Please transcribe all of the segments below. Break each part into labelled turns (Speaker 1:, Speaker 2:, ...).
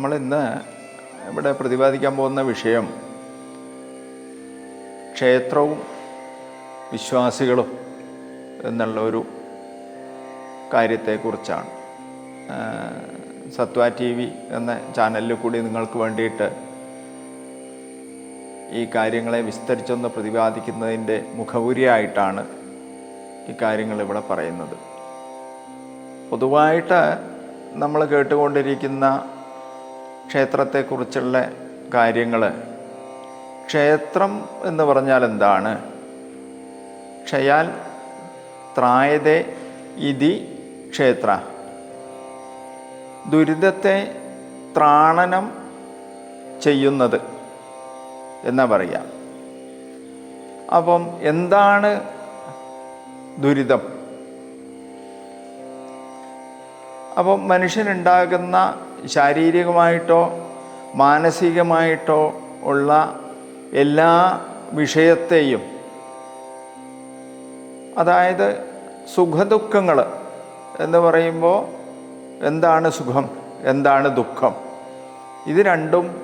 Speaker 1: നമ്മൾ ഇന്ന് ഇവിടെ പ്രതിപാദിക്കാൻ പോകുന്ന വിഷയം ക്ഷേത്രവും വിശ്വാസികളും എന്നുള്ള ഒരു കാര്യത്തെക്കുറിച്ചാണ്. സത്വാ ടി വി എന്ന ചാനലിൽ കൂടി നിങ്ങൾക്ക് വേണ്ടിയിട്ട് ഈ കാര്യങ്ങളെ വിസ്തരിച്ചൊന്ന് പ്രതിപാദിക്കുന്നതിന്റെ മുഖപുരിയായിട്ടാണ് കാര്യങ്ങൾ ഇവിടെ പറയുന്നത്. പൊതുവായിട്ട് നമ്മൾ കേട്ടുകൊണ്ടിരിക്കുന്ന ക്ഷേത്രത്തെക്കുറിച്ചുള്ള കാര്യങ്ങൾ ക്ഷേത്രം എന്ന് പറഞ്ഞാൽ എന്താണ്? ക്ഷയാൽ ത്രായതേ ഇതി ക്ഷേത്ര. ദുരിതത്തെ ത്രാണനം ചെയ്യുന്നത് എന്നാ പറയാം അപ്പം എന്താണ് ദുരിതം? അപ്പം മനുഷ്യനുണ്ടാകുന്ന ശാരീരികമായിട്ടോ മാനസികമായിട്ടോ ഉള്ള എല്ലാ വിഷയത്തെയും അതായത് സുഖദുഃഖങ്ങൾ എന്ന് പറയുമ്പോൾ എന്താണ് സുഖം എന്താണ് ദുഃഖം? ഇത് രണ്ടും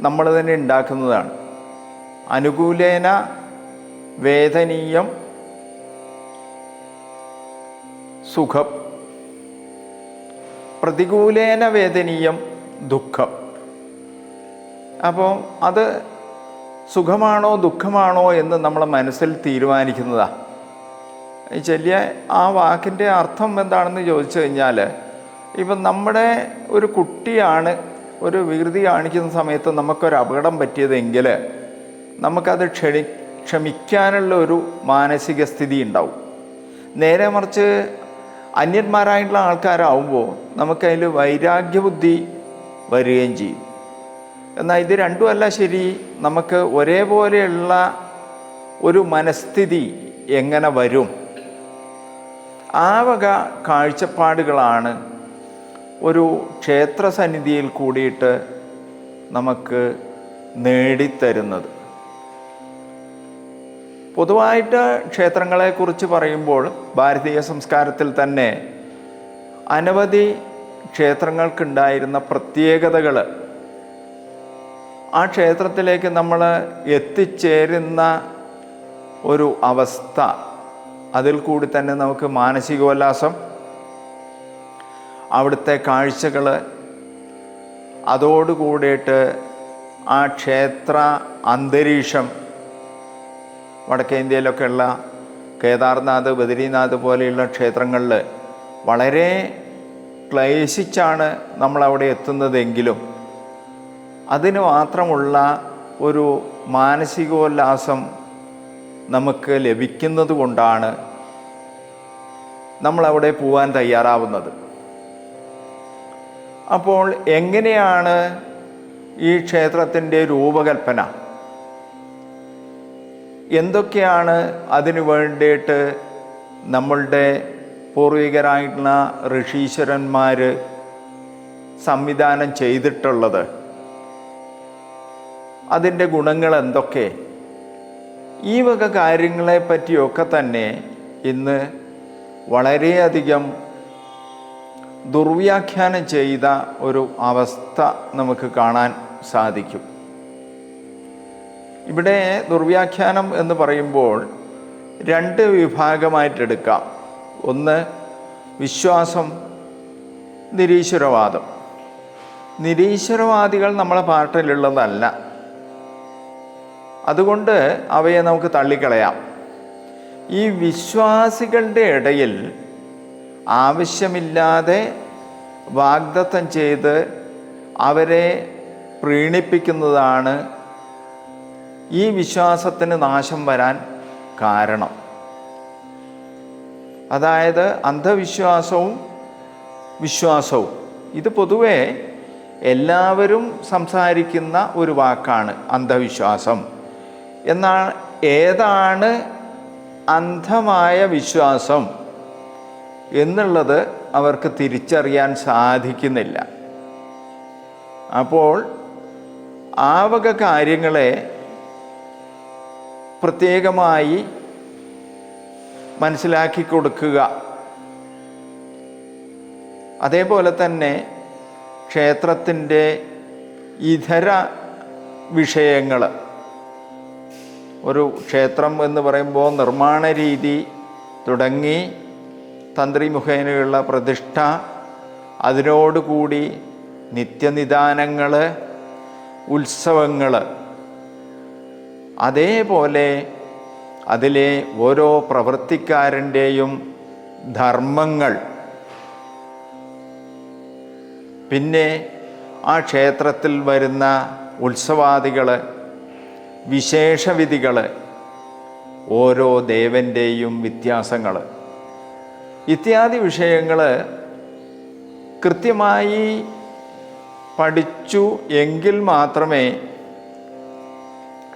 Speaker 1: നമ്മൾ തന്നെ ഉണ്ടാക്കുന്നതാണ്. അനുകൂലേന വേദനീയം സുഖം. പ്രതികൂലേന വേദനീയം ദുഃഖം. അപ്പോൾ അത് സുഖമാണോ ദുഃഖമാണോ എന്ന് നമ്മളെ മനസ്സിൽ തീരുമാനിക്കുന്നതാണ് ഈ ചെല്ലിയ ആ വാക്കിന്റെ അർത്ഥം എന്താണെന്ന് ചോദിച്ചു കഴിഞ്ഞാൽ ഇപ്പം നമ്മുടെ ഒരു കുട്ടിയാണ് ഒരു വികൃതി കാണിക്കുന്ന സമയത്ത് നമുക്കൊരു അപകടം പറ്റിയതെങ്കിൽ നമുക്കത് ക്ഷണി ക്ഷമിക്കാനുള്ള ഒരു മാനസിക സ്ഥിതി ഉണ്ടാവും. നേരെ മറിച്ച് അന്യന്മാരായിട്ടുള്ള ആൾക്കാരാവുമ്പോൾ നമുക്കതിൽ വൈരാഗ്യബുദ്ധി വരികയും ചെയ്യും. എന്നാൽ ഇത് രണ്ടുമല്ല ശരി നമുക്ക് ഒരേപോലെയുള്ള ഒരു മനസ്ഥിതി എങ്ങനെ വരും? ആ വക കാഴ്ചപ്പാടുകളാണ് ഒരു ക്ഷേത്ര സന്നിധിയിൽ കൂടിയിട്ട് നമുക്ക് നേടിത്തരുന്നത്. പൊതുവായിട്ട് ക്ഷേത്രങ്ങളെക്കുറിച്ച് പറയുമ്പോൾ ഭാരതീയ സംസ്കാരത്തിൽ തന്നെ അനവധി ക്ഷേത്രങ്ങൾക്കുണ്ടായിരുന്ന പ്രത്യേകതകൾ. ആ ക്ഷേത്രത്തിലേക്ക് നമ്മൾ എത്തിച്ചേരുന്ന ഒരു അവസ്ഥ. അതിൽ കൂടി തന്നെ നമുക്ക് മാനസികോല്ലാസം അവിടുത്തെ കാഴ്ചകൾ. അതോടുകൂടിയിട്ട് ആ ക്ഷേത്ര അന്തരീക്ഷം വടക്കേ ഇന്ത്യയിലൊക്കെയുള്ള കേദാർനാഥ് ബദരീനാഥ് പോലെയുള്ള ക്ഷേത്രങ്ങളിൽ വളരെ ക്ലേശിച്ചാണ് നമ്മളവിടെ എത്തുന്നതെങ്കിലും അതിന് മാത്രമുള്ള ഒരു മാനസികോല്ലാസം നമുക്ക് ലഭിക്കുന്നത് കൊണ്ടാണ് നമ്മളവിടെ പോവാൻ തയ്യാറാവുന്നത്. അപ്പോൾ എങ്ങനെയാണ് ഈ ക്ഷേത്രത്തിന്റെ രൂപകൽപ്പന? എന്തൊക്കെയാണ് അതിനു വേണ്ടിയിട്ട് നമ്മളുടെ പൂർവികരായിട്ടുള്ള ഋഷീശ്വരന്മാർ സംവിധാനം ചെയ്തിട്ടുള്ളത്? അതിന്റെ ഗുണങ്ങൾ എന്തൊക്കെ? ഈ വക കാര്യങ്ങളെ പറ്റിയൊക്കെ തന്നെ ഇന്ന് വളരെയധികം ദുർവ്യാഖ്യാനം ചെയ്ത ഒരു അവസ്ഥ നമുക്ക് കാണാൻ സാധിക്കും. ഇവിടെ ദുർവ്യാഖ്യാനം എന്ന് പറയുമ്പോൾ രണ്ട് വിഭാഗമായിട്ടെടുക്കാം ഒന്ന് വിശ്വാസം നിരീശ്വരവാദം. നിരീശ്വരവാദികൾ നമ്മളെ പാർട്ടിയിലുള്ളതല്ല. അതുകൊണ്ട് അവയെ നമുക്ക് തള്ളിക്കളയാം. ഈ വിശ്വാസികളുടെ ഇടയിൽ ആവശ്യമില്ലാതെ വാഗ്ദത്തം ചെയ്ത് അവരെ പ്രീണിപ്പിക്കുന്നതാണ് ഈ വിശ്വാസത്തിന് നാശം വരാൻ കാരണം. അതായത് അന്ധവിശ്വാസവും വിശ്വാസവും. ഇത് പൊതുവേ എല്ലാവരും സംസാരിക്കുന്ന ഒരു വാക്കാണ് അന്ധവിശ്വാസം. എന്നാൽ ഏതാണ് അന്ധമായ വിശ്വാസം എന്നുള്ളത് അവർക്ക് തിരിച്ചറിയാൻ സാധിക്കുന്നില്ല. അപ്പോൾ ആ വക കാര്യങ്ങളെ പ്രത്യേകമായി മനസ്സിലാക്കി കൊടുക്കുക. അതേപോലെ തന്നെ ക്ഷേത്രത്തിന്റെ ഇതര വിഷയങ്ങൾ. ഒരു ക്ഷേത്രം എന്ന് പറയുമ്പോൾ നിർമ്മാണ രീതി തുടങ്ങി തന്ത്രി മുഖേനയുള്ള പ്രതിഷ്ഠ അതിനോടുകൂടി നിത്യനിദാനങ്ങൾ ഉത്സവങ്ങൾ അതേപോലെ അതിലെ ഓരോ പ്രവൃത്തിക്കാരന്റെയും ധർമ്മങ്ങൾ. പിന്നെ ആ ക്ഷേത്രത്തിൽ വരുന്ന ഉത്സവാദികൾ വിശേഷവിധികൾ ഓരോ ദേവന്റെയും വ്യത്യാസങ്ങൾ ഇത്യാദി വിഷയങ്ങൾ കൃത്യമായി പഠിച്ചു എങ്കിൽ മാത്രമേ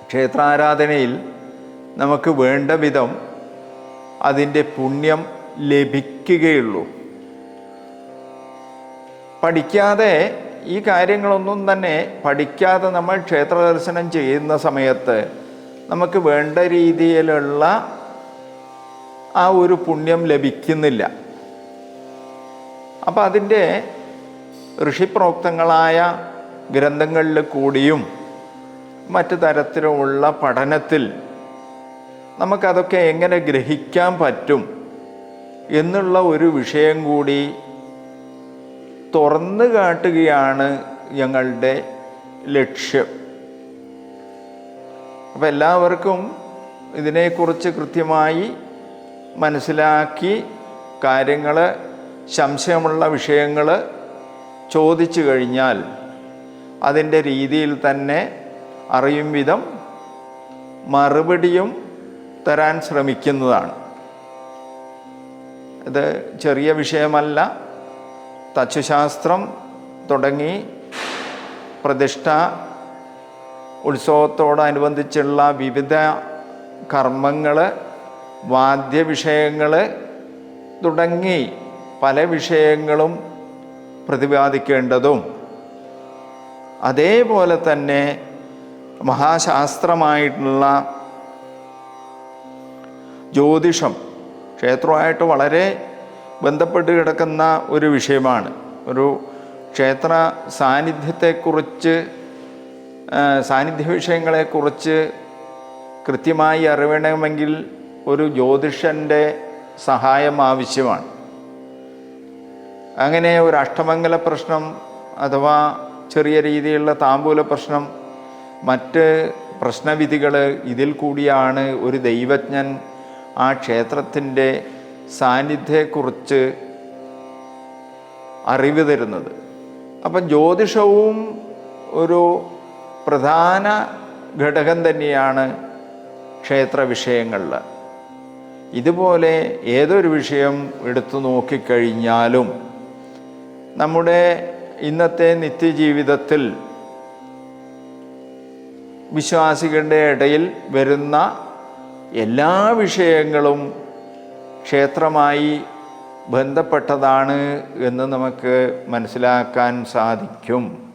Speaker 1: ക്ഷേത്രാരാധനയിൽ നമുക്ക് വേണ്ട വിധം അതിന്റെ പുണ്യം ലഭിക്കുകയുള്ളൂ. പഠിക്കാതെ ഈ കാര്യങ്ങളൊന്നും തന്നെ പഠിക്കാതെ നമ്മൾ ക്ഷേത്ര ദർശനം ചെയ്യുന്ന സമയത്ത് നമുക്ക് വേണ്ട രീതിയിലുള്ള ആ ഒരു പുണ്യം ലഭിക്കുന്നില്ല. അപ്പം അതിന്റെ ഋഷിപ്രോക്തങ്ങളായ ഗ്രന്ഥങ്ങളിൽ കൂടിയും മറ്റു തരത്തിലുമുള്ള പഠനത്തിൽ നമുക്കതൊക്കെ എങ്ങനെ ഗ്രഹിക്കാൻ പറ്റും എന്നുള്ള ഒരു വിഷയം കൂടി തുറന്നു കാട്ടുകയാണ് ഞങ്ങളുടെ ലക്ഷ്യം. അപ്പം എല്ലാവർക്കും ഇതിനെക്കുറിച്ച് കൃത്യമായി മനസ്സിലാക്കി കാര്യങ്ങൾ സംശയമുള്ള വിഷയങ്ങൾ ചോദിച്ചു കഴിഞ്ഞാൽ അതിന്റെ രീതിയിൽ തന്നെ അറിയും വിധം മറുപടിയും തരാൻ ശ്രമിക്കുന്നതാണ്. ഇത് ചെറിയ വിഷയമല്ല. തച്ചുശാസ്ത്രം തുടങ്ങി പ്രതിഷ്ഠ ഉത്സവത്തോടനുബന്ധിച്ചുള്ള വിവിധ കർമ്മങ്ങൾ വാദ്യവിഷയങ്ങൾ തുടങ്ങി പല വിഷയങ്ങളും പ്രതിപാദിക്കേണ്ടതും. അതേപോലെ തന്നെ മഹാശാസ്ത്രമായിട്ടുള്ള ജ്യോതിഷം ക്ഷേത്രമായിട്ട് വളരെ ബന്ധപ്പെട്ട് കിടക്കുന്ന ഒരു വിഷയമാണ്. ഒരു ക്ഷേത്ര സാന്നിധ്യത്തെക്കുറിച്ച് സാന്നിധ്യ വിഷയങ്ങളെക്കുറിച്ച് കൃത്യമായി അറിയണമെങ്കിൽ ഒരു ജ്യോതിഷന്റെ സഹായം ആവശ്യമാണ്. അങ്ങനെ ഒരു അഷ്ടമംഗല പ്രശ്നം അഥവാ ചെറിയ രീതിയിലുള്ള താമ്പൂല പ്രശ്നം മറ്റ് പ്രശ്നവിധികൾ ഇതിൽ കൂടിയാണ് ഒരു ദൈവജ്ഞൻ ആ ക്ഷേത്രത്തിന്റെ സാന്നിധ്യത്തെക്കുറിച്ച് അറിവ് തരുന്നത്. അപ്പം ജ്യോതിഷവും ഒരു പ്രധാന ഘടകം തന്നെയാണ് ക്ഷേത്ര വിഷയങ്ങളിൽ. ഇതുപോലെ ഏതൊരു വിഷയം എടുത്തു നോക്കിക്കഴിഞ്ഞാലും നമ്മുടെ ഇന്നത്തെ നിത്യജീവിതത്തിൽ വിശ്വാസികളുടെ ഇടയിൽ വരുന്ന എല്ലാ വിഷയങ്ങളും ക്ഷേത്രമായി ബന്ധപ്പെട്ടതാണ് എന്ന് നമുക്ക് മനസ്സിലാക്കാൻ സാധിക്കും.